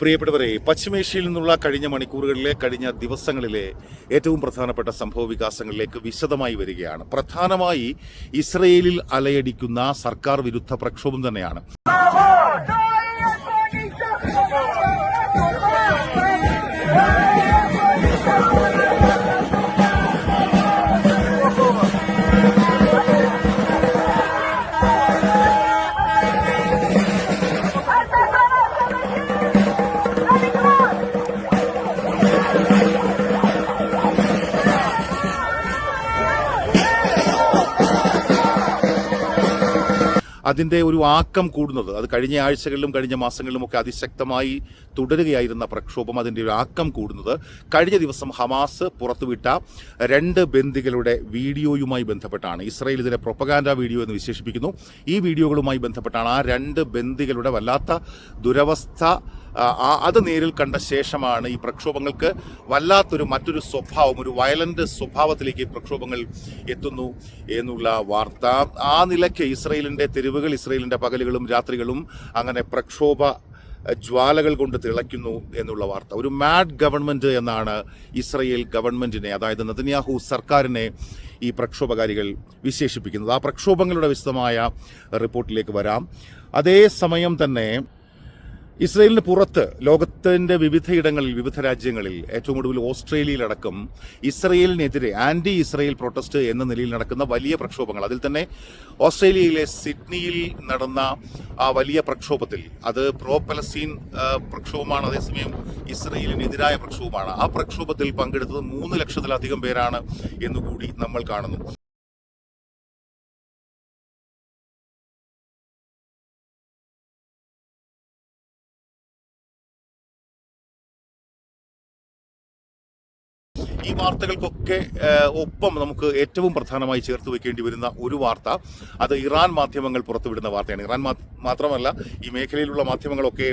പ്രിയപ്പെട്ടവരെ പശ്ചിമേഷ്യയിൽ നിന്നുള്ള കഴിഞ്ഞ മണിക്കൂറുകളിലെ കഴിഞ്ഞ ദിവസങ്ങളിലെ ഏറ്റവും പ്രധാനപ്പെട്ട സംഭവ വികാസങ്ങളിലേക്ക് വിശദമായി വരികയാണ്. പ്രധാനമായി ഇസ്രയേലിൽ അലയടിക്കുന്ന സർക്കാർ വിരുദ്ധ പ്രക്ഷോഭം തന്നെയാണ്. അതിന്റെ ഒരു ആക്കം കൂടുന്നത്. അത് കഴിഞ്ഞ ആഴ്ചകളിലും കഴിഞ്ഞ മാസങ്ങളിലും ഒക്കെ അതിശക്തമായി തുടരുകയായിരുന്ന പ്രക്ഷോഭം അതിന്റെ ഒരു ആക്കം കൂടുന്നത്. കഴിഞ്ഞ ദിവസം ഹമാസ് പുറത്തുവിട്ട രണ്ട് ബന്ദികളുടെ വീഡിയോയുമായി ബന്ധപ്പെട്ടാണ്. ഇസ്രയേൽ ഇതിനെ പ്രൊപ്പഗാൻഡ വീഡിയോ എന്ന് വിശേഷിപ്പിക്കുന്നു. ഈ വീഡിയോകളുമായി ബന്ധപ്പെട്ടാണ് ആ രണ്ട് ബന്ദികളുടെ വല്ലാത്ത ദുരവസ്ഥ അത് നേരിൽ കണ്ട ശേഷമാണ് ഈ പ്രക്ഷോഭങ്ങൾക്ക് വല്ലാത്തൊരു മറ്റൊരു സ്വഭാവം ഒരു വയലന്റ് സ്വഭാവത്തിലേക്ക് പ്രക്ഷോഭങ്ങൾ എത്തുന്നു എന്നുള്ള വാർത്ത. ആ നിലയ്ക്ക് ഇസ്രയേലിന്റെ തെരുവുകൾ ഇസ്രയേലിന്റെ പകലുകളും രാത്രികളും അങ്ങനെ പ്രക്ഷോഭ ജ്വാലകൾ കൊണ്ട് തിളയ്ക്കുന്നു എന്നുള്ള വാർത്ത. ഒരു മാഡ് ഗവൺമെന്റ് എന്നാണ് ഇസ്രയേൽ ഗവൺമെന്റിനെ അതായത് നതന്യാഹു സർക്കാരിനെ ഈ പ്രക്ഷോഭകാരികൾ വിശേഷിപ്പിക്കുന്നത്. ആ പ്രക്ഷോഭങ്ങളുടെ വിശദമായ റിപ്പോർട്ടിലേക്ക് വരാം. അതേസമയം തന്നെ ഇസ്രയേലിന് പുറത്ത് ലോകത്തിന്റെ വിവിധയിടങ്ങളിൽ വിവിധ രാജ്യങ്ങളിൽ ഏറ്റവും ഒടുവിൽ ഓസ്ട്രേലിയയിലടക്കം ഇസ്രയേലിനെതിരെ ആന്റി ഇസ്രയേൽ പ്രൊട്ടസ്റ്റ് എന്ന നിലയിൽ നടക്കുന്ന വലിയ പ്രക്ഷോഭങ്ങൾ. അതിൽ തന്നെ ഓസ്ട്രേലിയയിലെ സിഡ്നിയിൽ നടന്ന ആ വലിയ പ്രക്ഷോഭത്തിൽ അത് പ്രോ പലസ്തീൻ പ്രക്ഷോഭമാണ്. അതേസമയം ഇസ്രയേലിനെതിരായ പ്രക്ഷോഭമാണ്. ആ പ്രക്ഷോഭത്തിൽ പങ്കെടുത്തത് മൂന്ന് ലക്ഷത്തിലധികം പേരാണ് എന്നുകൂടി നമ്മൾ കാണുന്നു. വാർത്തകൾക്കൊക്കെ ഒപ്പം നമുക്ക് ഏറ്റവും പ്രധാനമായി ചേർത്ത് വെക്കേണ്ടി വരുന്ന ഒരു വാർത്ത അത് ഇറാൻ മാധ്യമങ്ങൾ പുറത്തുവിടുന്ന വാർത്തയാണ്. ഇറാൻ മാത്രമല്ല ഈ മേഖലയിലുള്ള മാധ്യമങ്ങളൊക്കെ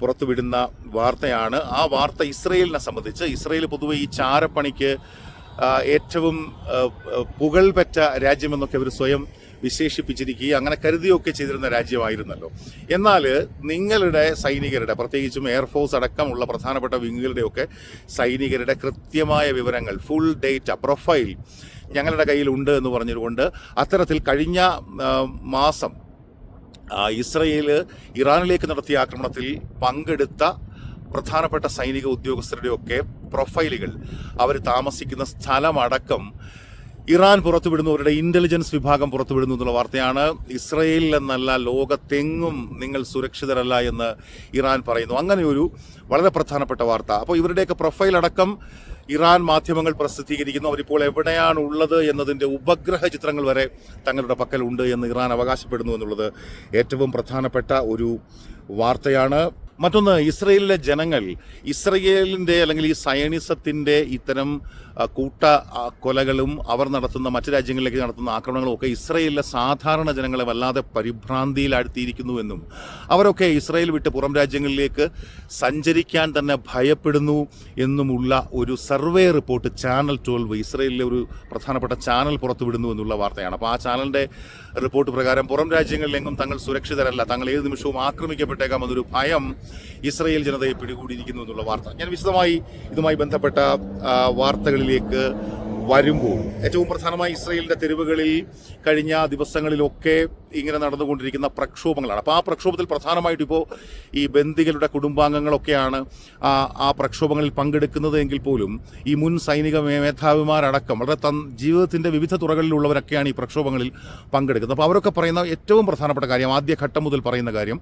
പുറത്തുവിടുന്ന വാർത്തയാണ്. ആ വാർത്ത ഇസ്രയേലിനെ സംബന്ധിച്ച് ഇസ്രയേൽ പൊതുവെ ഈ ചാരപ്പണിക്ക് ഏറ്റവും പുകൾപെറ്റ രാജ്യമെന്നൊക്കെ അവർ സ്വയം വിശേഷിപ്പിച്ചിരിക്കുകയും അങ്ങനെ കരുതിയൊക്കെ ചെയ്തിരുന്ന രാജ്യമായിരുന്നല്ലോ. എന്നാൽ നിങ്ങളുടെ സൈനികരുടെ പ്രത്യേകിച്ചും എയർഫോഴ്സ് അടക്കമുള്ള പ്രധാനപ്പെട്ട വിങ്ങുകളുടെയൊക്കെ സൈനികരുടെ കൃത്യമായ വിവരങ്ങൾ ഫുൾ ഡേറ്റ പ്രൊഫൈൽ ഞങ്ങളുടെ കയ്യിലുണ്ട് എന്ന് പറഞ്ഞതുകൊണ്ട് അത്തരത്തിൽ കഴിഞ്ഞ മാസം ഇസ്രയേൽ ഇറാനിലേക്ക് നടത്തിയ ആക്രമണത്തിൽ പങ്കെടുത്ത പ്രധാനപ്പെട്ട സൈനിക ഉദ്യോഗസ്ഥരുടെയൊക്കെ പ്രൊഫൈലുകൾ അവർ താമസിക്കുന്ന സ്ഥലമടക്കം ഇറാൻ പുറത്തുവിടുന്നു അവരുടെ ഇന്റലിജൻസ് വിഭാഗം പുറത്തുവിടുന്നു എന്നുള്ള വാർത്തയാണ്. ഇസ്രയേലിൽ എന്നല്ല ലോകത്തെങ്ങും നിങ്ങൾ സുരക്ഷിതരല്ല എന്ന് ഇറാൻ പറയുന്നു. അങ്ങനെ ഒരു വളരെ പ്രധാനപ്പെട്ട വാർത്ത. അപ്പോൾ ഇവരുടെയൊക്കെ പ്രൊഫൈൽ അടക്കം ഇറാൻ മാധ്യമങ്ങൾ പ്രസിദ്ധീകരിക്കുന്നു. അവരിപ്പോൾ എവിടെയാണ് ഉള്ളത് എന്നതിന്റെ ഉപഗ്രഹ ചിത്രങ്ങൾ വരെ തങ്ങളുടെ പക്കലുണ്ട് എന്ന് ഇറാൻ അവകാശപ്പെടുന്നു എന്നുള്ളത് ഏറ്റവും പ്രധാനപ്പെട്ട ഒരു വാർത്തയാണ്. മറ്റൊന്ന് ഇസ്രയേലിലെ ജനങ്ങൾ ഇസ്രയേലിന്റെ അല്ലെങ്കിൽ ഈ സയണിസത്തിന്റെ ഇത്തരം കൂട്ട കൊലകളും അവർ നടത്തുന്ന മറ്റു രാജ്യങ്ങളിലേക്ക് നടത്തുന്ന ആക്രമണങ്ങളും ഒക്കെ ഇസ്രയേലിലെ സാധാരണ ജനങ്ങളെ വല്ലാതെ പരിഭ്രാന്തിയിലാഴ്ത്തിയിരിക്കുന്നു എന്നും അവരൊക്കെ ഇസ്രയേൽ വിട്ട് പുറം രാജ്യങ്ങളിലേക്ക് സഞ്ചരിക്കാൻ തന്നെ ഭയപ്പെടുന്നു എന്നുമുള്ള ഒരു സർവേ റിപ്പോർട്ട് ചാനൽ ട്വൽവ് ഇസ്രയേലിലെ ഒരു പ്രധാനപ്പെട്ട ചാനൽ പുറത്തുവിടുന്നു എന്നുള്ള വാർത്തയാണ്. അപ്പോൾ ആ ചാനലിന്റെ റിപ്പോർട്ട് പ്രകാരം പുറം രാജ്യങ്ങളിലെങ്ങും തങ്ങൾ സുരക്ഷിതരല്ല തങ്ങൾ ഏത് നിമിഷവും ആക്രമിക്കപ്പെട്ടേക്കാം എന്നൊരു ഭയം ഇസ്രയേൽ ജനതയെ പിടികൂടിയിരിക്കുന്നു എന്നുള്ള വാർത്ത. ഞാൻ വിശദമായി ഇതുമായി ബന്ധപ്പെട്ട വാർത്തകളിലേക്ക് വരുമ്പോൾ ഏറ്റവും പ്രധാനമായി ഇസ്രയേലിന്റെ തെരുവുകളിൽ കഴിഞ്ഞ ദിവസങ്ങളിലൊക്കെ ഇങ്ങനെ നടന്നുകൊണ്ടിരിക്കുന്ന പ്രക്ഷോഭങ്ങളാണ്. അപ്പോൾ ആ പ്രക്ഷോഭത്തിൽ പ്രധാനമായിട്ടും ഇപ്പോൾ ഈ ബന്ദികളുടെ കുടുംബാംഗങ്ങളൊക്കെയാണ് ആ പ്രക്ഷോഭങ്ങളിൽ പങ്കെടുക്കുന്നത് എങ്കിൽ പോലും ഈ മുൻ സൈനിക മേധാവിമാരടക്കം വളരെ തൻ ജീവിതത്തിന്റെ വിവിധ തുറകളിലുള്ളവരൊക്കെയാണ് ഈ പ്രക്ഷോഭങ്ങളിൽ പങ്കെടുക്കുന്നത്. അപ്പോൾ അവരൊക്കെ പറയുന്ന ഏറ്റവും പ്രധാനപ്പെട്ട കാര്യം ആദ്യഘട്ടം മുതൽ പറയുന്ന കാര്യം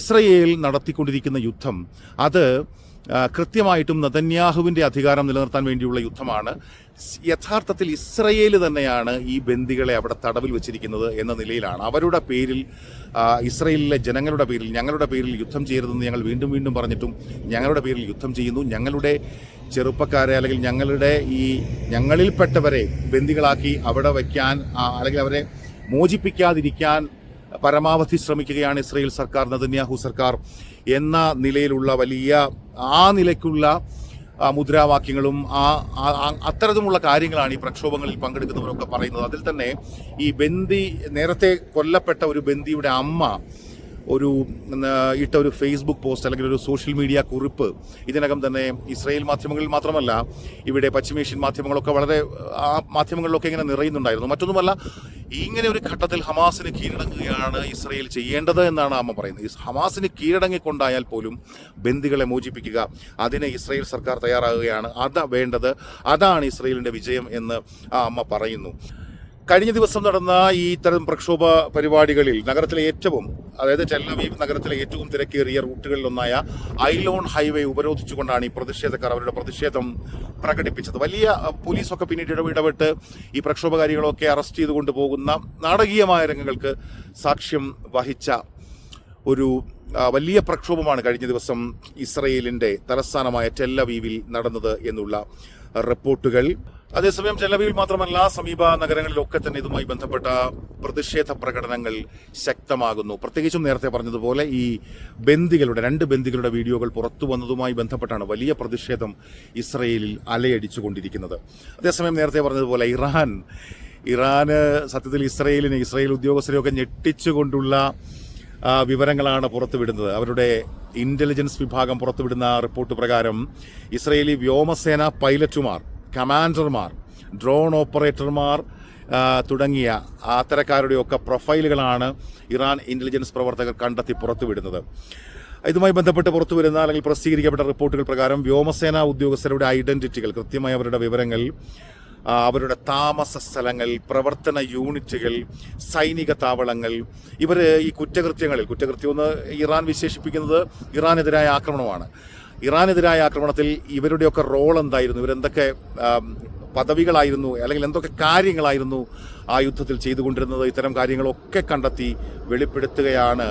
ഇസ്രയേൽ നടത്തിക്കൊണ്ടിരിക്കുന്ന യുദ്ധം അത് കൃത്യമായിട്ടും നതന്യാഹുവിന്റെ അധികാരം നിലനിർത്താൻ വേണ്ടിയുള്ള യുദ്ധമാണ്. യഥാർത്ഥത്തിൽ ഇസ്രയേൽ തന്നെയാണ് ഈ ബന്ദികളെ അവിടെ തടവിൽ വെച്ചിരിക്കുന്നത് എന്ന നിലയിലാണ്. അവരുടെ പേരിൽ ഇസ്രയേലിലെ ജനങ്ങളുടെ പേരിൽ ഞങ്ങളുടെ പേരിൽ യുദ്ധം ചെയ്യരുതെന്ന് ഞങ്ങൾ വീണ്ടും വീണ്ടും പറഞ്ഞിട്ടും ഞങ്ങളുടെ പേരിൽ യുദ്ധം ചെയ്യുന്നു. ഞങ്ങളുടെ ചെറുപ്പക്കാരെ അല്ലെങ്കിൽ ഞങ്ങളുടെ ഈ ഞങ്ങളിൽപ്പെട്ടവരെ ബന്ദികളാക്കി അവിടെ വയ്ക്കാൻ അല്ലെങ്കിൽ അവരെ മോചിപ്പിക്കാതിരിക്കാൻ പരമാവധി ശ്രമിക്കുകയാണ് ഇസ്രയേൽ സർക്കാർ നതന്യാഹു സർക്കാർ എന്ന നിലയിലുള്ള വലിയ ആ നിലയ്ക്കുള്ള മുദ്രാവാക്യങ്ങളും ആ- അത്തരത്തിലുള്ള കാര്യങ്ങളാണ് ഈ പ്രക്ഷോഭങ്ങളിൽ പങ്കെടുക്കുന്നവരൊക്കെ പറയുന്നത്. അതിൽ തന്നെ ഈ ബന്ദി നേരത്തെ കൊല്ലപ്പെട്ട ഒരു ബന്ദിയുടെ അമ്മ ഒരു ഇട്ട ഒരു ഫേസ്ബുക്ക് പോസ്റ്റ് അല്ലെങ്കിൽ ഒരു സോഷ്യൽ മീഡിയ കുറിപ്പ് ഇതിനകം തന്നെ ഇസ്രായേൽ മാധ്യമങ്ങളിൽ മാത്രമല്ല ഇവിടെ പശ്ചിമേഷ്യൻ മാധ്യമങ്ങളൊക്കെ വളരെ ആ മാധ്യമങ്ങളിലൊക്കെ ഇങ്ങനെ നിറയുന്നുണ്ടായിരുന്നു. മറ്റൊന്നുമല്ല ഇങ്ങനെ ഒരു ഘട്ടത്തിൽ ഹമാസിന് കീഴടങ്ങുകയാണ് ഇസ്രയേൽ ചെയ്യേണ്ടത് എന്നാണ് അമ്മ പറയുന്നത്. ഹമാസിന് കീഴടങ്ങിക്കൊണ്ടായാൽ പോലും ബന്ദികളെ മോചിപ്പിക്കുക അതിനെ ഇസ്രയേൽ സർക്കാർ തയ്യാറാകുകയാണ്. അതാ വേണ്ടത് അതാണ് ഇസ്രയേലിന്റെ വിജയം എന്ന് ആ അമ്മ പറയുന്നു. കഴിഞ്ഞ ദിവസം നടന്ന ഈ തരം പ്രക്ഷോഭ പരിപാടികളിൽ നഗരത്തിലെ ഏറ്റവും അതായത് ചെല്ലവീപ് നഗരത്തിലെ ഏറ്റവും തിരക്കേറിയ റൂട്ടുകളിലൊന്നായ ഐലോൺ ഹൈവേ ഉപരോധിച്ചുകൊണ്ടാണ് ഈ പ്രതിഷേധക്കാർ അവരുടെ പ്രതിഷേധം പ്രകടിപ്പിച്ചത്. വലിയ പോലീസൊക്കെ പിന്നീട് ഇടപെ- ഇടപെട്ട് ഈ പ്രക്ഷോഭകാരികളൊക്കെ അറസ്റ്റ് ചെയ്തു കൊണ്ടുപോകുന്ന നാടകീയമായ രംഗങ്ങൾക്ക് സാക്ഷ്യം വഹിച്ച ഒരു വലിയ പ്രക്ഷോഭമാണ് കഴിഞ്ഞ ദിവസം ഇസ്രയേലിന്റെ തലസ്ഥാനമായ ടെല്ലവീവിൽ നടന്നത് എന്നുള്ള റിപ്പോർട്ടുകൾ. അതേസമയം ചെലവിൽ മാത്രമല്ല സമീപ നഗരങ്ങളിലൊക്കെ തന്നെ ഇതുമായി ബന്ധപ്പെട്ട പ്രതിഷേധ പ്രകടനങ്ങൾ ശക്തമാകുന്നു. പ്രത്യേകിച്ചും നേരത്തെ പറഞ്ഞതുപോലെ ഈ ബന്ദികളുടെ രണ്ട് ബന്ദികളുടെ വീഡിയോകൾ പുറത്തു വന്നതുമായി ബന്ധപ്പെട്ടാണ് വലിയ പ്രതിഷേധം ഇസ്രയേലിൽ അലയടിച്ചുകൊണ്ടിരിക്കുന്നത്. അതേസമയം നേരത്തെ പറഞ്ഞതുപോലെ ഇറാൻ ഇറാന് സത്യത്തിൽ ഇസ്രയേലിനെ ഇസ്രയേൽ ഉദ്യോഗസ്ഥരെയൊക്കെ ഞെട്ടിച്ചുകൊണ്ടുള്ള വിവരങ്ങളാണ് പുറത്തുവിടുന്നത്. അവരുടെ ഇന്റലിജൻസ് വിഭാഗം പുറത്തുവിടുന്ന റിപ്പോർട്ട് പ്രകാരം ഇസ്രയേലി വ്യോമസേന പൈലറ്റുമാർ കമാൻഡർമാർ ഡ്രോൺ ഓപ്പറേറ്റർമാർ തുടങ്ങിയ അത്തരക്കാരുടെയൊക്കെ പ്രൊഫൈലുകളാണ് ഇറാൻ ഇന്റലിജൻസ് പ്രവർത്തകർ കണ്ടെത്തി പുറത്തുവിടുന്നത്. ഇതുമായി ബന്ധപ്പെട്ട് പുറത്തുവരുന്ന അല്ലെങ്കിൽ പ്രസിദ്ധീകരിക്കപ്പെട്ട റിപ്പോർട്ടുകൾ പ്രകാരം വ്യോമസേനാ ഉദ്യോഗസ്ഥരുടെ ഐഡന്റിറ്റികൾ കൃത്യമായി അവരുടെ വിവരങ്ങൾ അവരുടെ താമസ സ്ഥലങ്ങൾ പ്രവർത്തന യൂണിറ്റുകൾ സൈനിക താവളങ്ങൾ ഇവർ ഈ കുറ്റകൃത്യങ്ങളിൽ കുറ്റകൃത്യം എന്ന് ഇറാൻ വിശേഷിപ്പിക്കുന്നത് ഇറാനെതിരായ ആക്രമണമാണ്. ഇറാനെതിരായ ആക്രമണത്തിൽ ഇവരുടെയൊക്കെ റോൾ എന്തായിരുന്നു? ഇവരെന്തൊക്കെ പദവികളായിരുന്നു? അല്ലെങ്കിൽ എന്തൊക്കെ കാര്യങ്ങളായിരുന്നു ആ യുദ്ധത്തിൽ ചെയ്തുകൊണ്ടിരുന്നത്? ഇത്തരം കാര്യങ്ങളൊക്കെ കണ്ടെത്തി വെളിപ്പെടുത്തുകയാണ്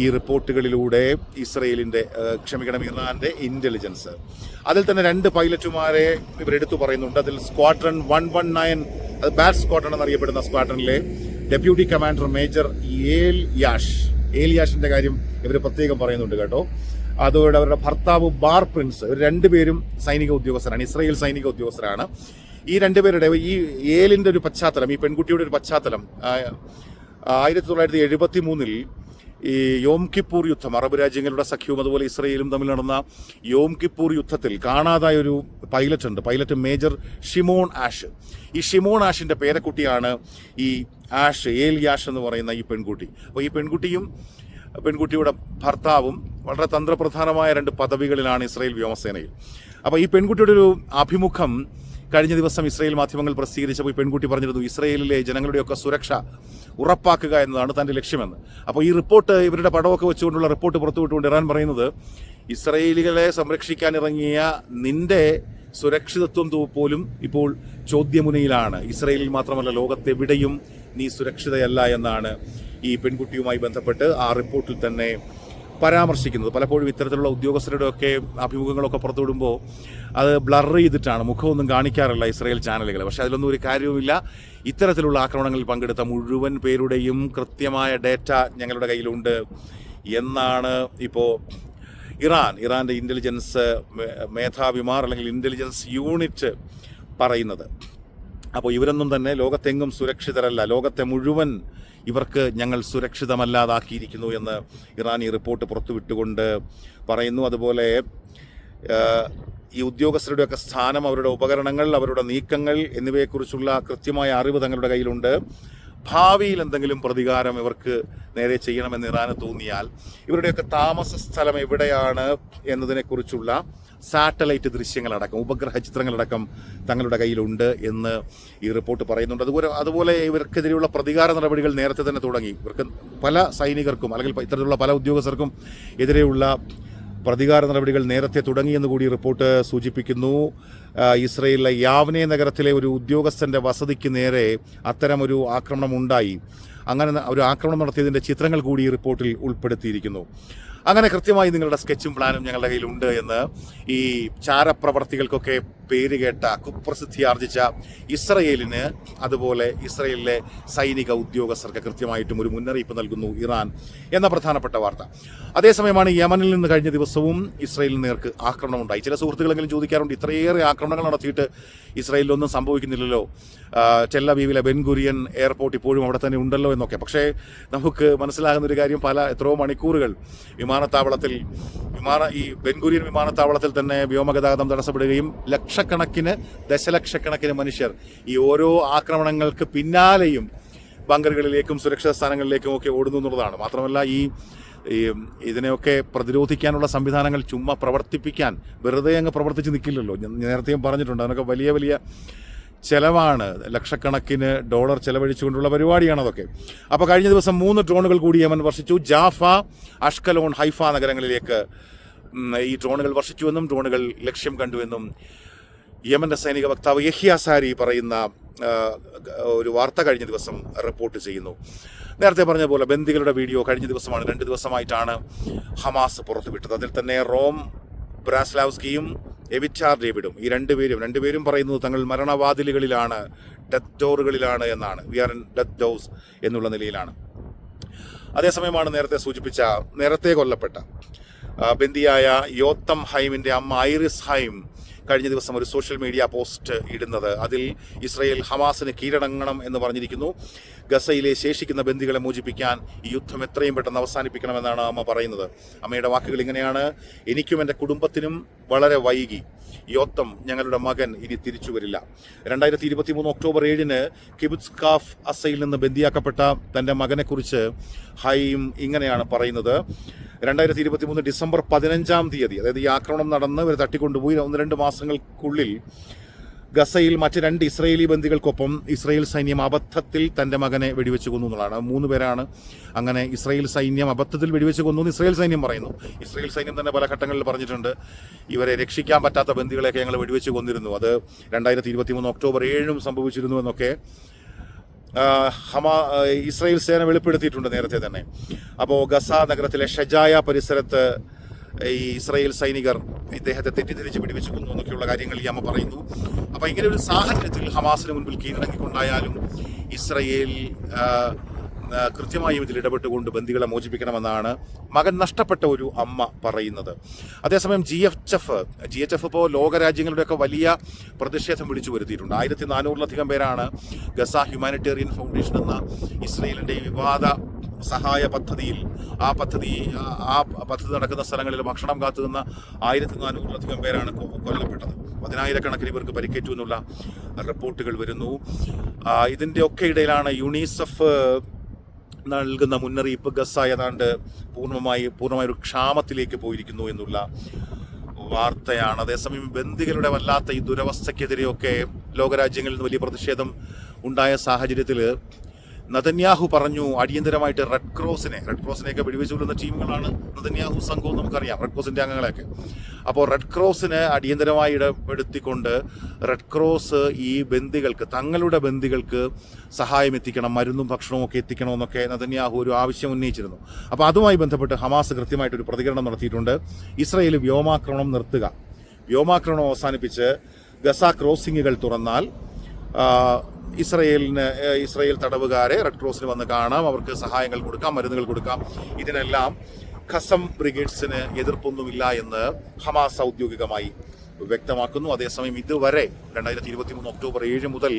ഈ റിപ്പോർട്ടുകളിലൂടെ ഇസ്രയേലിന്റെ ക്ഷമിക്കണം ഇറാന്റെ ഇന്റലിജൻസ് അതിൽ തന്നെ രണ്ട് പൈലറ്റുമാരെ ഇവരെടുത്തു പറയുന്നുണ്ട്. അതിൽ സ്ക്വാഡ്രൺ വൺ വൺ നയൻ അത് ബാറ്റ് സ്ക്വാഡ്രൺ എന്നറിയപ്പെടുന്ന സ്ക്വാഡ്രണിലെ ഡെപ്യൂട്ടി കമാൻഡർ മേജർ ഏൽ യാഷ് ഏൽ യാഷിന്റെ കാര്യം ഇവർ പ്രത്യേകം പറയുന്നുണ്ട് കേട്ടോ. അതോടെ അവരുടെ ഭർത്താവ് ബാർ പ്രിൻസ് ഇവർ രണ്ടുപേരും സൈനിക ഉദ്യോഗസ്ഥരാണ് ഇസ്രയേൽ സൈനിക ഉദ്യോഗസ്ഥരാണ്. ഈ രണ്ടുപേരുടെ ഈ ഏലിന്റെ ഒരു പശ്ചാത്തലം ഈ പെൺകുട്ടിയുടെ ഒരു പശ്ചാത്തലം ആയിരത്തി തൊള്ളായിരത്തി എഴുപത്തി മൂന്നിൽ ഈ യോം കിപ്പൂർ യുദ്ധം അറബ് രാജ്യങ്ങളുടെ സഖ്യവും അതുപോലെ ഇസ്രയേലും തമ്മിൽ നടന്ന യോം കിപ്പൂർ യുദ്ധത്തിൽ കാണാതായ ഒരു പൈലറ്റ് ഉണ്ട് പൈലറ്റ് മേജർ ഷിമോൺ ആഷ്. ഈ ഷിമോൺ ആഷിന്റെ പേരക്കുട്ടിയാണ് ഈ ആഷ് ഏൽ യാഷ് എന്ന് പറയുന്ന ഈ പെൺകുട്ടി. അപ്പോൾ ഈ പെൺകുട്ടിയും പെൺകുട്ടിയുടെ ഭർത്താവും വളരെ തന്ത്രപ്രധാനമായ രണ്ട് പദവികളിലാണ് ഇസ്രായേൽ വ്യോമസേനയിൽ. അപ്പോൾ ഈ പെൺകുട്ടിയുടെ ഒരു അഭിമുഖം കഴിഞ്ഞ ദിവസം ഇസ്രായേൽ മാധ്യമങ്ങൾ പ്രസിദ്ധീകരിച്ചപ്പോൾ ഈ പെൺകുട്ടി പറഞ്ഞിരുന്നു ഇസ്രായേലിലെ ജനങ്ങളുടെയൊക്കെ സുരക്ഷ ഉറപ്പാക്കുക എന്നതാണ് തന്റെ ലക്ഷ്യമെന്ന്. അപ്പോൾ ഈ റിപ്പോർട്ട് ഇവരുടെ പടമൊക്കെ വെച്ചുകൊണ്ടുള്ള റിപ്പോർട്ട് പുറത്തുവിട്ടുകൊണ്ട് ഇറാൻ പറയുന്നത് ഇസ്രായേലികളെ സംരക്ഷിക്കാൻ ഇറങ്ങിയ നിന്റെ സുരക്ഷിതത്വം പോലും ഇപ്പോൾ ചോദ്യമുനയിലാണ്. ഇസ്രയേലിൽ മാത്രമല്ല ലോകത്തെവിടെയും നീ സുരക്ഷിതയല്ല എന്നാണ് ഈ പെൺകുട്ടിയുമായി ബന്ധപ്പെട്ട് ആ റിപ്പോർട്ടിൽ തന്നെ പരാമർശിക്കുന്നത്. പലപ്പോഴും ഇത്തരത്തിലുള്ള ഉദ്യോഗസ്ഥരുടെ ഒക്കെ അഭിമുഖങ്ങളൊക്കെ പുറത്തുവിടുമ്പോൾ അത് ബ്ലർ ചെയ്തിട്ടാണ്. മുഖമൊന്നും കാണിക്കാറില്ല ഇസ്രായേൽ ചാനലുകൾ പക്ഷേ അതിലൊന്നും ഒരു കാര്യവുമില്ല. ഇത്തരത്തിലുള്ള ആക്രമണങ്ങളിൽ പങ്കെടുത്ത മുഴുവൻ പേരുടെയും കൃത്യമായ ഡേറ്റ ഞങ്ങളുടെ കയ്യിലുണ്ട് എന്നാണ് ഇപ്പോൾ ഇറാൻ ഇറാന്റെ ഇന്റലിജൻസ് മേധാവിമാർ അല്ലെങ്കിൽ ഇന്റലിജൻസ് യൂണിറ്റ് പറയുന്നത്. അപ്പോൾ ഇവരൊന്നും തന്നെ ലോകത്തെങ്ങും സുരക്ഷിതരല്ല. ലോകത്തെ മുഴുവൻ ഇവർക്ക് ഞങ്ങൾ സുരക്ഷിതമല്ലാതാക്കിയിരിക്കുന്നു എന്ന് ഇറാൻ ഈ റിപ്പോർട്ട് പുറത്തുവിട്ടുകൊണ്ട് പറയുന്നു. അതുപോലെ ഈ ഉദ്യോഗസ്ഥരുടെയൊക്കെ സ്ഥാനം അവരുടെ ഉപകരണങ്ങൾ അവരുടെ നീക്കങ്ങൾ എന്നിവയെക്കുറിച്ചുള്ള കൃത്യമായ അറിവ് തങ്ങളുടെ കയ്യിലുണ്ട്. ഭാവിയിൽ എന്തെങ്കിലും പ്രതികാരം ഇവർക്ക് നേരെ ചെയ്യണമെന്ന് ഇറാന് തോന്നിയാൽ ഇവരുടെയൊക്കെ താമസ സ്ഥലം എവിടെയാണ് എന്നതിനെക്കുറിച്ചുള്ള സാറ്റലൈറ്റ് ദൃശ്യങ്ങളടക്കം ഉപഗ്രഹ ചിത്രങ്ങളടക്കം തങ്ങളുടെ കയ്യിലുണ്ട് എന്ന് ഈ റിപ്പോർട്ട് പറയുന്നുണ്ട്. അതുപോലെ അതുപോലെ ഇവർക്കെതിരെയുള്ള പ്രതികാര നടപടികൾ നേരത്തെ തന്നെ തുടങ്ങി. ഇവർക്ക് പല സൈനികർക്കും അല്ലെങ്കിൽ ഇത്തരത്തിലുള്ള പല ഉദ്യോഗസ്ഥർക്കും എതിരെയുള്ള പ്രതികാര നടപടികൾ നേരത്തെ തുടങ്ങിയെന്ന് കൂടി റിപ്പോർട്ട് സൂചിപ്പിക്കുന്നു. ഇസ്രയേലിലെ യാവ്നെ നഗരത്തിലെ ഒരു ഉദ്യോഗസ്ഥന്റെ വസതിക്ക് നേരെ അത്തരമൊരു ആക്രമണം ഉണ്ടായി അങ്ങനെ ഒരു ആക്രമണം നടത്തിയതിന്റെ ചിത്രങ്ങൾ കൂടി റിപ്പോർട്ടിൽ ഉൾപ്പെടുത്തിയിരിക്കുന്നു. അങ്ങനെ കൃത്യമായി നിങ്ങളുടെ സ്കെച്ചും പ്ലാനും ഞങ്ങളുടെ കയ്യിലുണ്ട് എന്ന് ഈ ചാരപ്രവർത്തികൾക്കൊക്കെ പേര് കേട്ട കുപ്രസിദ്ധി ആർജിച്ച ഇസ്രയേലിന് അതുപോലെ ഇസ്രയേലിലെ സൈനിക ഉദ്യോഗസ്ഥർക്ക് കൃത്യമായിട്ടും ഒരു മുന്നറിയിപ്പ് നൽകുന്നു ഇറാൻ എന്ന പ്രധാനപ്പെട്ട വാർത്ത. അതേസമയമാണ് യമനിൽ നിന്ന് കഴിഞ്ഞ ദിവസവും ഇസ്രയേലിന് നേർക്ക് ആക്രമണം ഉണ്ടായി ചില സുഹൃത്തുക്കളെങ്കിലും ചോദിക്കാറുണ്ട് ഇത്രയേറെ ആക്രമണങ്ങൾ നടത്തിയിട്ട് ഇസ്രയേലിലൊന്നും സംഭവിക്കുന്നില്ലല്ലോ. ചെല്ലബീവിലെ ബെൻഗുരിയൻ എയർപോർട്ട് ഇപ്പോഴും അവിടെ തന്നെ ഉണ്ടല്ലോ എന്നൊക്കെ. പക്ഷേ നമുക്ക് മനസ്സിലാകുന്ന ഒരു കാര്യം പല എത്രയോ മണിക്കൂറുകൾ വിമാനത്താവളത്തിൽ വിമാന ഈ ബെൻഗുരിയൻ വിമാനത്താവളത്തിൽ തന്നെ വ്യോമഗതാഗതം തടസ്സപ്പെടുകയും ലക്ഷക്കണക്കിന് ദശലക്ഷക്കണക്കിന് മനുഷ്യർ ഈ ഓരോ ആക്രമണങ്ങൾക്ക് പിന്നാലെയും ബങ്കറുകളിലേക്കും സുരക്ഷിത സ്ഥാനങ്ങളിലേക്കും ഒക്കെ ഓടുന്നു എന്നുള്ളതാണ്. മാത്രമല്ല ഈ ഇതിനെയൊക്കെ പ്രതിരോധിക്കാനുള്ള സംവിധാനങ്ങൾ ചുമ്മാ പ്രവർത്തിപ്പിക്കാൻ വെറുതെ അങ്ങ് പ്രവർത്തിച്ച് നിൽക്കില്ലല്ലോ. നേരത്തെയും പറഞ്ഞിട്ടുണ്ട് അതിനൊക്കെ വലിയ വലിയ ചെലവാണ്. ലക്ഷക്കണക്കിന് ഡോളർ ചെലവഴിച്ചുകൊണ്ടുള്ള പരിപാടിയാണ് അതൊക്കെ. അപ്പോൾ കഴിഞ്ഞ ദിവസം മൂന്ന് ഡ്രോണുകൾ കൂടി യമൻ വർഷിച്ചു. ജാഫ അഷ്കലോൺ ഹൈഫ നഗരങ്ങളിലേക്ക് ഈ ഡ്രോണുകൾ വർഷിച്ചുവെന്നും ഡ്രോണുകൾ ലക്ഷ്യം കണ്ടുവെന്നും യമന്റെ സൈനിക വക്താവ് യഹ്യാസാരി സാരി പറയുന്ന ഒരു വാർത്ത കഴിഞ്ഞ ദിവസം റിപ്പോർട്ട് ചെയ്യുന്നു. നേരത്തെ പറഞ്ഞ പോലെ ബന്ദികളുടെ വീഡിയോ കഴിഞ്ഞ ദിവസമാണ്. രണ്ട് ദിവസമായിട്ടാണ് ഹമാസ് പുറത്തുവിട്ടത്. അതിൽ തന്നെ റോം ബ്രാസ്ലാവ്സ്കിയും എവിച്ചാർ ഡേവിഡും ഈ രണ്ടുപേരും രണ്ടുപേരും പറയുന്നത് തങ്ങൾ മരണവാതിലുകളിലാണ് ഡെത്ത് ഡോറുകളിലാണ് എന്നാണ്. We are in death doors എന്നുള്ള നിലയിലാണ്. അതേസമയമാണ് നേരത്തെ സൂചിപ്പിച്ച നേരത്തെ കൊല്ലപ്പെട്ട ബന്ദിയായ യോത്തം ഹൈമിന്റെ അമ്മ ഐറിസ് ഹൈം കഴിഞ്ഞ ദിവസം ഒരു സോഷ്യൽ മീഡിയ പോസ്റ്റ് ഇടുന്നത്. അതിൽ ഇസ്രയേൽ ഹമാസിന് കീഴടങ്ങണം എന്ന് പറഞ്ഞിരിക്കുന്നു. ഗസയിലെ ശേഷിക്കുന്ന ബന്ദികളെ മോചിപ്പിക്കാൻ ഈ യുദ്ധം എത്രയും പെട്ടെന്ന് അവസാനിപ്പിക്കണമെന്നാണ് അമ്മ പറയുന്നത്. അമ്മയുടെ വാക്കുകൾ ഇങ്ങനെയാണ്. എനിക്കും എന്റെ കുടുംബത്തിനും വളരെ വൈകി. യോത്തം ഞങ്ങളുടെ മകൻ ഇനി തിരിച്ചു വരില്ല. രണ്ടായിരത്തി ഇരുപത്തി മൂന്ന് ഒക്ടോബർ ഏഴിന് കിബുത്സ് കാഫ് അസയിൽ നിന്ന് ബന്ദിയാക്കപ്പെട്ട തന്റെ മകനെക്കുറിച്ച് ഹൈം ഇങ്ങനെയാണ് പറയുന്നത്. രണ്ടായിരത്തി ഇരുപത്തി മൂന്ന് ഡിസംബർ പതിനഞ്ചാം തീയതി അതായത് ഈ ആക്രമണം നടന്ന് ഇവർ തട്ടിക്കൊണ്ടുപോയി. ഒന്ന് രണ്ട് മാസങ്ങൾക്കുള്ളിൽ ഗസയിൽ മറ്റ് രണ്ട് ഇസ്രയേലി ബന്ദികൾക്കൊപ്പം ഇസ്രയേൽ സൈന്യം അബദ്ധത്തിൽ തന്റെ മകനെ വെടിവെച്ച് കൊന്നു എന്നുള്ളതാണ്. മൂന്ന് പേരാണ് അങ്ങനെ ഇസ്രയേൽ സൈന്യം അബദ്ധത്തിൽ വെടിവെച്ച് കൊന്നു എന്ന് ഇസ്രയേൽ സൈന്യം പറയുന്നു. ഇസ്രയേൽ സൈന്യം തന്നെ പല ഘട്ടങ്ങളിൽ പറഞ്ഞിട്ടുണ്ട് ഇവരെ രക്ഷിക്കാൻ പറ്റാത്ത ബന്ദികളെയൊക്കെ ഞങ്ങൾ വെടിവെച്ച് കൊന്നിരുന്നു. അത് രണ്ടായിരത്തി ഇരുപത്തി മൂന്ന് ഒക്ടോബർ ഏഴിനും സംഭവിച്ചിരുന്നു എന്നൊക്കെ ഹമാ ഇസ്രയേൽ സേന വെളിപ്പെടുത്തിയിട്ടുണ്ട് നേരത്തെ തന്നെ. അപ്പോൾ ഗസ നഗരത്തിലെ ഷജായ പരിസരത്ത് ഈ ഇസ്രായേൽ സൈനികർ ഇദ്ദേഹത്തെ തെറ്റിദ്ധരിച്ച് പിടിവെച്ചു കൊന്നു എന്നൊക്കെയുള്ള കാര്യങ്ങൾ അമ്മ പറയുന്നു. അപ്പോൾ ഇങ്ങനെ ഒരു സാഹചര്യത്തിൽ ഹമാസിന് മുൻപിൽ കീഴടങ്ങിക്കൊണ്ടായാലും ഇസ്രയേൽ കൃത്യമായും ഇതിൽ ഇടപെട്ടുകൊണ്ട് ബന്ദികളെ മോചിപ്പിക്കണമെന്നാണ് മകൻ നഷ്ടപ്പെട്ട ഒരു അമ്മ പറയുന്നത്. അതേസമയം G H F G H F ഇപ്പോൾ ലോകരാജ്യങ്ങളുടെയൊക്കെ വലിയ പ്രതിഷേധം വിളിച്ചു വരുത്തിയിട്ടുണ്ട്. ആയിരത്തി നാനൂറിലധികം പേരാണ് ഗസ ഹ്യൂമാനിറ്റേറിയൻ ഫൗണ്ടേഷൻ എന്ന ഇസ്രയേലിന്റെ വിവാദ സഹായ പദ്ധതിയിൽ ആ പദ്ധതി ആ- പദ്ധതി നടക്കുന്ന സ്ഥലങ്ങളിൽ ഭക്ഷണം കാത്തുനിന്ന ആയിരത്തി നാനൂറിലധികം പേരാണ് കൊല്ലപ്പെട്ടത്. പതിനായിരക്കണക്കിന് പേർക്ക് പരിക്കേറ്റു എന്നുള്ള റിപ്പോർട്ടുകൾ വരുന്നു. ഇതിന്റെയൊക്കെ ഇടയിലാണ് യുണിസെഫ് നൽകുന്ന മുന്നറിയിപ്പ് ഗസ ഏതാണ്ട് പൂർണമായി പൂർണമായ ഒരു ക്ഷാമത്തിലേക്ക് പോയിരിക്കുന്നു എന്നുള്ള വാർത്തയാണ്. അതേസമയം ബന്ദികളുടെ വല്ലാത്ത ഈ ദുരവസ്ഥയ്ക്കെതിരെയൊക്കെ ലോകരാജ്യങ്ങളിൽ നിന്ന് വലിയ പ്രതിഷേധം ഉണ്ടായ സാഹചര്യത്തിൽ നതന്യാഹു പറഞ്ഞു അടിയന്തരമായിട്ട് റെഡ് ക്രോസിനെ റെഡ് ക്രോസിനെയൊക്കെ വെടിവെച്ചു കൊള്ളുന്ന ടീമുകളാണ് നതന്യാഹു സംഘവും നമുക്കറിയാം റെഡ് ക്രോസിന്റെ അംഗങ്ങളെയൊക്കെ. അപ്പോൾ റെഡ് ക്രോസിന് അടിയന്തരമായി ഇടപെടുത്തിക്കൊണ്ട് റെഡ് ക്രോസ് ഈ ബന്ദികൾക്ക് തങ്ങളുടെ ബന്ദികൾക്ക് സഹായം എത്തിക്കണം മരുന്നും ഭക്ഷണവും ഒക്കെ എത്തിക്കണമെന്നൊക്കെ നതന്യാഹു ഒരു ആവശ്യം ഉന്നയിച്ചിരുന്നു. അപ്പോൾ അതുമായി ബന്ധപ്പെട്ട് ഹമാസ് കൃത്യമായിട്ടൊരു പ്രതികരണം നടത്തിയിട്ടുണ്ട്. ഇസ്രയേൽ വ്യോമാക്രമണം നിർത്തുക. വ്യോമാക്രമണം അവസാനിപ്പിച്ച് ഗസ ക്രോസിങ്ങുകൾ തുറന്നാൽ ഇസ്രയേലിന് ഇസ്രയേൽ തടവുകാരെ റെഡ് ക്രോസിന് വന്ന് കാണാം. അവർക്ക് സഹായങ്ങൾ കൊടുക്കാം മരുന്നുകൾ കൊടുക്കാം. ഇതിനെല്ലാം ഖസം ബ്രിഗേഡ്സിന് എതിർപ്പൊന്നുമില്ല എന്ന് ഹമാസ് ഔദ്യോഗികമായി വ്യക്തമാക്കുന്നു. അതേസമയം ഇതുവരെ രണ്ടായിരത്തി ഇരുപത്തി മൂന്ന് ഒക്ടോബർ ഏഴ് മുതൽ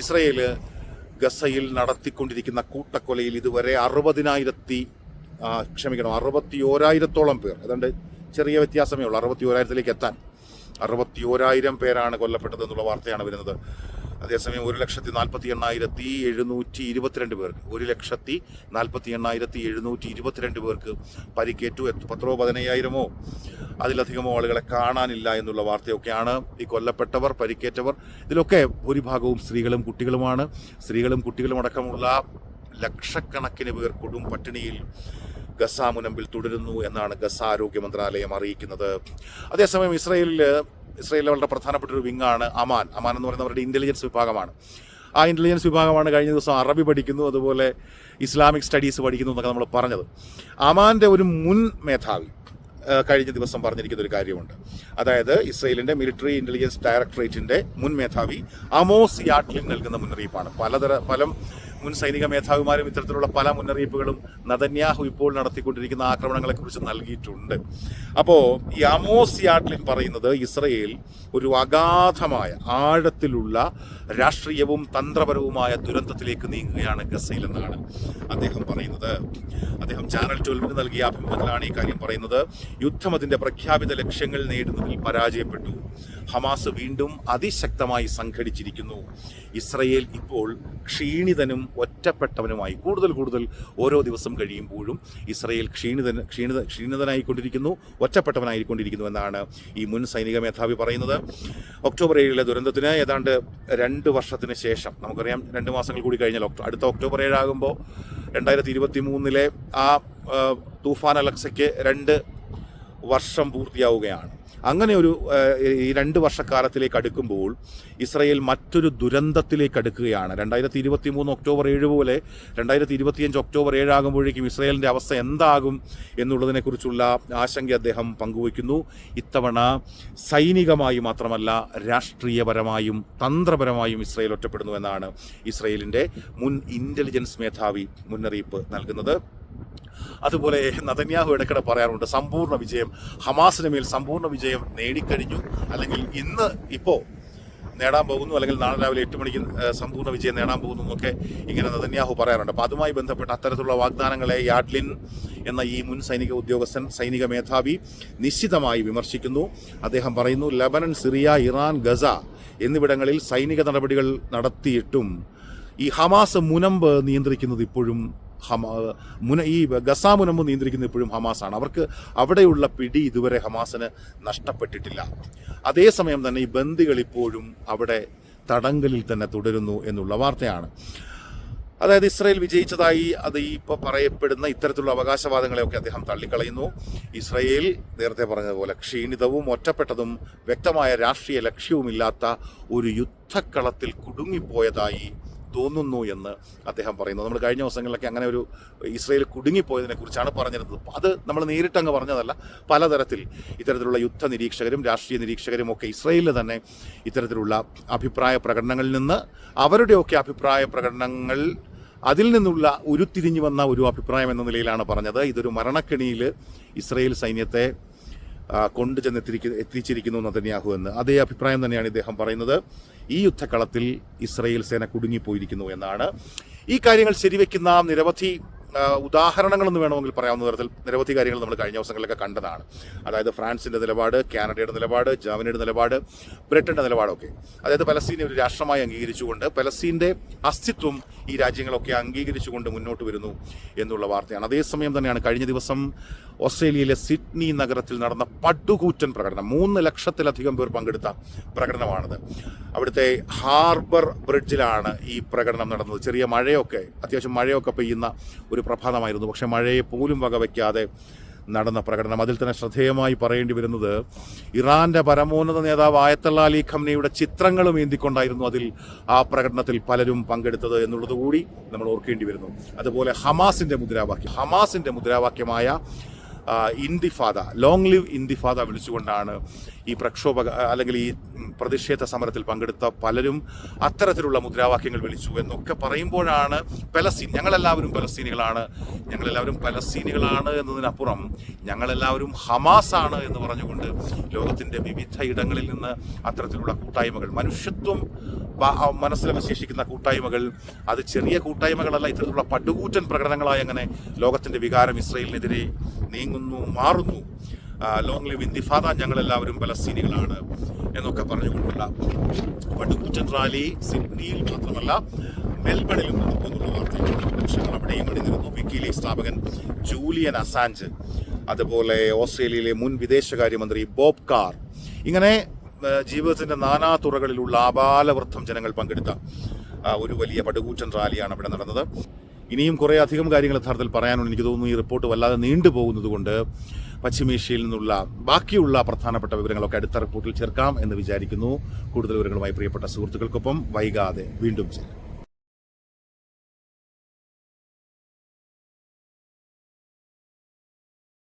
ഇസ്രയേൽ ഗസയിൽ നടത്തിക്കൊണ്ടിരിക്കുന്ന കൂട്ടക്കൊലയിൽ ഇതുവരെ അറുപതിനായിരത്തി ക്ഷമിക്കണം അറുപത്തി ഓരായിരത്തോളം പേർ ഏതാണ്ട് ചെറിയ വ്യത്യാസമേ ഉള്ളൂ അറുപത്തി ഓരായിരത്തിലേക്ക് എത്താൻ. അറുപത്തി ഓരായിരം പേരാണ് കൊല്ലപ്പെട്ടത് എന്നുള്ള വാർത്തയാണ് വരുന്നത്. അതേസമയം ഒരു ലക്ഷത്തി നാൽപ്പത്തി എണ്ണായിരത്തി എഴുന്നൂറ്റി ഇരുപത്തിരണ്ട് പേർക്ക് ഒരു ലക്ഷത്തി നാൽപ്പത്തി എണ്ണായിരത്തി എഴുന്നൂറ്റി ഇരുപത്തിരണ്ട് പേർക്ക് പരിക്കേറ്റു. പത്തോ പതിനയ്യായിരമോ അതിലധികമോ ആളുകളെ കാണാനില്ല എന്നുള്ള വാർത്തയൊക്കെയാണ് ഈ കൊല്ലപ്പെട്ടവർ പരിക്കേറ്റവർ. ഇതിലൊക്കെ ഭൂരിഭാഗവും സ്ത്രീകളും കുട്ടികളുമാണ്. സ്ത്രീകളും കുട്ടികളും അടക്കമുള്ള ലക്ഷക്കണക്കിന് പേർ കൊടും പട്ടിണിയിൽ ഗസ മുനമ്പിൽ തുടരുന്നു എന്നാണ് ഗസ ആരോഗ്യ മന്ത്രാലയം അറിയിക്കുന്നത്. അതേസമയം ഇസ്രയേലിൽ ഇസ്രയേലിലെ വളരെ പ്രധാനപ്പെട്ട ഒരു വിങ്ങാണ് അമാൻ. അമാൻ എന്ന് പറയുന്നത് അവരുടെ ഇന്റലിജൻസ് വിഭാഗമാണ്. ആ ഇന്റലിജൻസ് വിഭാഗമാണ് കഴിഞ്ഞ ദിവസം അറബി പഠിക്കുന്നു അതുപോലെ ഇസ്ലാമിക് സ്റ്റഡീസ് പഠിക്കുന്നു എന്നൊക്കെ നമ്മൾ പറഞ്ഞത്. അമാന്റെ ഒരു മുൻ മേധാവി കഴിഞ്ഞ ദിവസം പറഞ്ഞിരിക്കുന്ന ഒരു കാര്യമുണ്ട്. അതായത് ഇസ്രയേലിന്റെ മിലിറ്ററി ഇന്റലിജൻസ് ഡയറക്ടറേറ്റിന്റെ മുൻ മേധാവി അമോസ് യാട്ലിൻ നൽകുന്ന മുന്നറിയിപ്പാണ്. പലതര പല മുൻ സൈനിക മേധാവിമാരും ഇത്തരത്തിലുള്ള പല മുന്നറിയിപ്പുകളും നദന്യാഹു ഇപ്പോൾ നടത്തിക്കൊണ്ടിരിക്കുന്ന ആക്രമണങ്ങളെക്കുറിച്ച് നൽകിയിട്ടുണ്ട്. അപ്പോൾ ഈ അമോസ് യാട്ലിൻ പറയുന്നത് ഇസ്രയേൽ ഒരു അഗാധമായ ആഴത്തിലുള്ള രാഷ്ട്രീയവും തന്ത്രപരവുമായ ദുരന്തത്തിലേക്ക് നീങ്ങുകയാണ് ഗസയിൽ എന്നാണ് അദ്ദേഹം പറയുന്നത്. അദ്ദേഹം ചാനൽ ട്വൽവിന് നൽകിയ അഭിമുഖത്തിലാണ് ഈ കാര്യം പറയുന്നത്. യുദ്ധം അതിന്റെ പ്രഖ്യാപിത ലക്ഷ്യങ്ങൾ നേടുന്നതിൽ പരാജയപ്പെട്ടു. ഹമാസ് വീണ്ടും അതിശക്തമായി സംഘടിച്ചിരിക്കുന്നു. ഇസ്രയേൽ ഇപ്പോൾ ക്ഷീണിതനും ഒറ്റപ്പെട്ടവനുമായി കൂടുതൽ കൂടുതൽ ഓരോ ദിവസം കഴിയുമ്പോഴും ഇസ്രയേൽ ക്ഷീണിതൻ ക്ഷീണിത ക്ഷീണിതനായിക്കൊണ്ടിരിക്കുന്നു ഒറ്റപ്പെട്ടവനായിക്കൊണ്ടിരിക്കുന്നു എന്നാണ് ഈ മുൻ സൈനിക മേധാവി പറയുന്നത്. ഒക്ടോബർ ഏഴിലെ ദുരന്തത്തിന് ഏതാണ്ട് രണ്ട് വർഷത്തിന് ശേഷം നമുക്കറിയാം രണ്ട് മാസങ്ങൾ കൂടി കഴിഞ്ഞാൽ അടുത്ത ഒക്ടോബർ ഏഴാകുമ്പോൾ രണ്ടായിരത്തി ഇരുപത്തി മൂന്നിലെ ആ, തൂഫാൻ അലക്സയ്ക്ക് രണ്ട് വർഷം പൂർത്തിയാവുകയാണ്. അങ്ങനെ ഒരു ഈ രണ്ട് വർഷക്കാലത്തിലേക്ക് അടുക്കുമ്പോൾ ഇസ്രയേൽ മറ്റൊരു ദുരന്തത്തിലേക്ക് അടുക്കുകയാണ്. രണ്ടായിരത്തി ഇരുപത്തി മൂന്ന് ഒക്ടോബർ ഏഴ് പോലെ രണ്ടായിരത്തി ഇരുപത്തിയഞ്ച് ഒക്ടോബർ ഏഴാകുമ്പോഴേക്കും ഇസ്രയേലിന്റെ അവസ്ഥ എന്താകും എന്നുള്ളതിനെക്കുറിച്ചുള്ള ആശങ്ക അദ്ദേഹം പങ്കുവയ്ക്കുന്നു. ഇത്തവണ സൈനികമായി മാത്രമല്ല രാഷ്ട്രീയപരമായും തന്ത്രപരമായും ഇസ്രയേൽ ഒറ്റപ്പെടുന്നു എന്നാണ് ഇസ്രയേലിന്റെ മുൻ ഇന്റലിജൻസ് മേധാവി മുന്നറിയിപ്പ് നൽകുന്നത്. അതുപോലെ നദന്യാഹു ഇടയ്ക്കിടെ പറയാറുണ്ട് സമ്പൂർണ വിജയം ഹമാസിന് മേൽ സമ്പൂർണ വിജയം നേടിക്കഴിഞ്ഞു. അല്ലെങ്കിൽ ഇന്ന് ഇപ്പോൾ നേടാൻ പോകുന്നു അല്ലെങ്കിൽ നാളെ രാവിലെ എട്ട് മണിക്ക് സമ്പൂർണ വിജയം നേടാൻ പോകുന്നു എന്നൊക്കെ ഇങ്ങനെ നദന്യാഹു പറയാറുണ്ട്. അപ്പോൾ അതുമായി ബന്ധപ്പെട്ട അത്തരത്തിലുള്ള വാഗ്ദാനങ്ങളെ യാഡ്ലിൻ എന്ന ഈ മുൻ സൈനിക ഉദ്യോഗസ്ഥൻ സൈനിക മേധാവി നിശ്ചിതമായി വിമർശിക്കുന്നു. അദ്ദേഹം പറയുന്നു ലബനൻ സിറിയ ഇറാൻ ഗസ എന്നിവിടങ്ങളിൽ സൈനിക നടപടികൾ നടത്തിയിട്ടും ഈ ഹമാസ് മുനമ്പ് നിയന്ത്രിക്കുന്നത് ഇപ്പോഴും ഹമ മുന ഈ ഗസ മുനമ്പ് നിയന്ത്രിക്കുന്നത് ഇപ്പോഴും ഹമാസാണ്. അവർക്ക് അവിടെയുള്ള പിടി ഇതുവരെ ഹമാസിന് നഷ്ടപ്പെട്ടിട്ടില്ല. അതേസമയം തന്നെ ഈ ബന്ദികൾ ഇപ്പോഴും അവിടെ തടങ്കലിൽ തന്നെ തുടരുന്നു എന്നുള്ള വാർത്തയാണ്. അതായത് ഇസ്രയേൽ വിജയിച്ചതായി അത് ഇപ്പോൾ പറയപ്പെടുന്ന ഇത്തരത്തിലുള്ള അവകാശവാദങ്ങളെയൊക്കെ അദ്ദേഹം തള്ളിക്കളയുന്നു. ഇസ്രയേൽ നേരത്തെ പറഞ്ഞതുപോലെ ക്ഷീണിതവും ഒറ്റപ്പെട്ടതും വ്യക്തമായ രാഷ്ട്രീയ ലക്ഷ്യവുമില്ലാത്ത ഒരു യുദ്ധക്കളത്തിൽ കുടുങ്ങിപ്പോയതായി തോന്നുന്നു എന്ന് അദ്ദേഹം പറയുന്നു. നമ്മൾ കഴിഞ്ഞ ദിവസങ്ങളിലൊക്കെ അങ്ങനെ ഒരു ഇസ്രയേൽ കുടുങ്ങിപ്പോയതിനെ കുറിച്ചാണ് പറഞ്ഞിരുന്നത്. അത് നമ്മൾ നേരിട്ടങ്ങ് പറഞ്ഞതല്ല. പലതരത്തിൽ ഇത്തരത്തിലുള്ള യുദ്ധ നിരീക്ഷകരും രാഷ്ട്രീയ നിരീക്ഷകരും ഒക്കെ ഇസ്രയേലിൽ തന്നെ ഇത്തരത്തിലുള്ള അഭിപ്രായ പ്രകടനങ്ങളിൽ നിന്ന് അവരുടെയൊക്കെ അഭിപ്രായ പ്രകടനങ്ങൾ അതിൽ നിന്നുള്ള ഉരുത്തിരിഞ്ഞു വന്ന ഒരു അഭിപ്രായം എന്ന നിലയിലാണ് പറഞ്ഞത്. ഇതൊരു മരണക്കെണിയിൽ ഇസ്രയേൽ സൈന്യത്തെ ആ, കൊണ്ടുചെന്ന് എത്തിരിക്കുന്നു എത്തിച്ചിരിക്കുന്നു നതന്യാഹു എന്ന്. അതേ അഭിപ്രായം തന്നെയാണ് ഇദ്ദേഹം പറയുന്നത്. ഈ യുദ്ധക്കളത്തിൽ ഇസ്രയേൽ സേന കുടുങ്ങിപ്പോയിരിക്കുന്നു എന്നാണ്. ഈ കാര്യങ്ങൾ ശരിവെക്കുന്ന നിരവധി ഉദാഹരണങ്ങളെന്ന് വേണമെങ്കിൽ പറയാവുന്ന തരത്തിൽ നിരവധി കാര്യങ്ങൾ നമ്മൾ കഴിഞ്ഞ ദിവസങ്ങളിലൊക്കെ കണ്ടതാണ്. അതായത് ഫ്രാൻസിന്റെ നിലപാട് കാനഡയുടെ നിലപാട് ജർമ്മനിയുടെ നിലപാട് ബ്രിട്ടന്റെ നിലപാടൊക്കെ. അതായത് പലസ്തീനെ ഒരു രാഷ്ട്രമായി അംഗീകരിച്ചുകൊണ്ട് പലസ്തീന്റെ അസ്തിത്വം ഈ രാജ്യങ്ങളൊക്കെ അംഗീകരിച്ചുകൊണ്ട് മുന്നോട്ട് വരുന്നു എന്നുള്ള വാർത്തയാണ്. അതേസമയം തന്നെയാണ് കഴിഞ്ഞ ദിവസം ഓസ്ട്രേലിയയിലെ സിഡ്നി നഗരത്തിൽ നടന്ന പടുകൂറ്റൻ പ്രകടനം. മൂന്ന് ലക്ഷത്തിലധികം പേർ പങ്കെടുത്ത പ്രകടനമാണിത്. അവിടുത്തെ ഹാർബർ ബ്രിഡ്ജിലാണ് ഈ പ്രകടനം നടന്നത്. ചെറിയ മഴയൊക്കെ അത്യാവശ്യം മഴയൊക്കെ പെയ്യുന്ന ഒരു പ്രഭാതമായിരുന്നു. പക്ഷെ മഴയെ പോലും വകവയ്ക്കാതെ നടന്ന പ്രകടനം. അതിൽ തന്നെ ശ്രദ്ധേയമായി പറയേണ്ടി വരുന്നത് ഇറാന്റെ പരമോന്നത നേതാവ് ആയത്തള്ള അലി ഖംനയുടെ ചിത്രങ്ങളും ഏന്തിക്കൊണ്ടായിരുന്നു അതിൽ ആ പ്രകടനത്തിൽ പലരും പങ്കെടുത്തത് എന്നുള്ളത് കൂടി നമ്മൾ ഓർക്കേണ്ടി വരുന്നു. അതുപോലെ ഹമാസിന്റെ മുദ്രാവാക്യം. ഹമാസിന്റെ മുദ്രാവാക്യമായ ആ, ഇന്തിഫാദ ലോങ് ലിവ് ഇന്തിഫാദ വിളിച്ചുകൊണ്ടാണ് ഈ പ്രക്ഷോഭ അല്ലെങ്കിൽ ഈ പ്രതിഷേധ സമരത്തിൽ പങ്കെടുത്ത പലരും അത്തരത്തിലുള്ള മുദ്രാവാക്യങ്ങൾ വിളിച്ചു എന്നൊക്കെ പറയുമ്പോഴാണ് പലസ്തീൻ ഞങ്ങളെല്ലാവരും പലസ്തീനികളാണ്. ഞങ്ങളെല്ലാവരും പലസ്തീനികളാണ് എന്നതിനപ്പുറം ഞങ്ങളെല്ലാവരും ഹമാസാണ് എന്ന് പറഞ്ഞുകൊണ്ട് ലോകത്തിന്റെ വിവിധ ഇടങ്ങളിൽ നിന്ന് അത്തരത്തിലുള്ള കൂട്ടായ്മകൾ മനുഷ്യത്വം മനസ്സിൽ അവശേഷിക്കുന്ന കൂട്ടായ്മകൾ അത് ചെറിയ കൂട്ടായ്മകളല്ല ഇത്തരത്തിലുള്ള പടുകൂറ്റൻ പ്രകടനങ്ങളായി അങ്ങനെ ലോകത്തിന്റെ വികാരം ഇസ്രയേലിനെതിരെ നീങ്ങുന്നു മാറുന്നു. ലോങ് ലിവ് ഇന്തിഫാദ ഞങ്ങളെല്ലാവരും പലസ്തീനികളാണ് എന്നൊക്കെ പറഞ്ഞുകൊണ്ടുള്ള പടുകൂറ്റൻ റാലി സിഡ്നിയിൽ മാത്രമല്ല മെൽബണിലും നടക്കുന്നുള്ള വാർത്തകളുണ്ട് പക്ഷേ അവിടെയും അണിനിരുന്നു വിക്കിയിലെ സ്ഥാപകൻ ജൂലിയൻ അസാഞ്ച് അതുപോലെ ഓസ്ട്രേലിയയിലെ മുൻ വിദേശകാര്യമന്ത്രി ബോബ് കാർ. ഇങ്ങനെ ജീവിതത്തിന്റെ നാനാ തുറകളിലുള്ള ആപാലവൃദ്ധം ജനങ്ങൾ പങ്കെടുത്ത ഒരു വലിയ പടുകൂറ്റൻ റാലിയാണ് അവിടെ നടന്നത്. ഇനിയും കുറേ അധികം കാര്യങ്ങൾ യഥാർത്ഥത്തിൽ പറയാനുണ്ട്. എനിക്ക് തോന്നുന്നു ഈ റിപ്പോർട്ട് വല്ലാതെ നീണ്ടുപോകുന്നത് കൊണ്ട് പശ്ചിമേഷ്യയിൽ നിന്നുള്ള ബാക്കിയുള്ള പ്രധാനപ്പെട്ട വിവരങ്ങളൊക്കെ അടുത്ത റിപ്പോർട്ടിൽ ചേർക്കാം എന്ന് വിചാരിക്കുന്നു. കൂടുതൽ വിവരങ്ങളുമായി പ്രിയപ്പെട്ട സുഹൃത്തുക്കൾക്കൊപ്പം വൈകാതെ വീണ്ടും ചേരാം.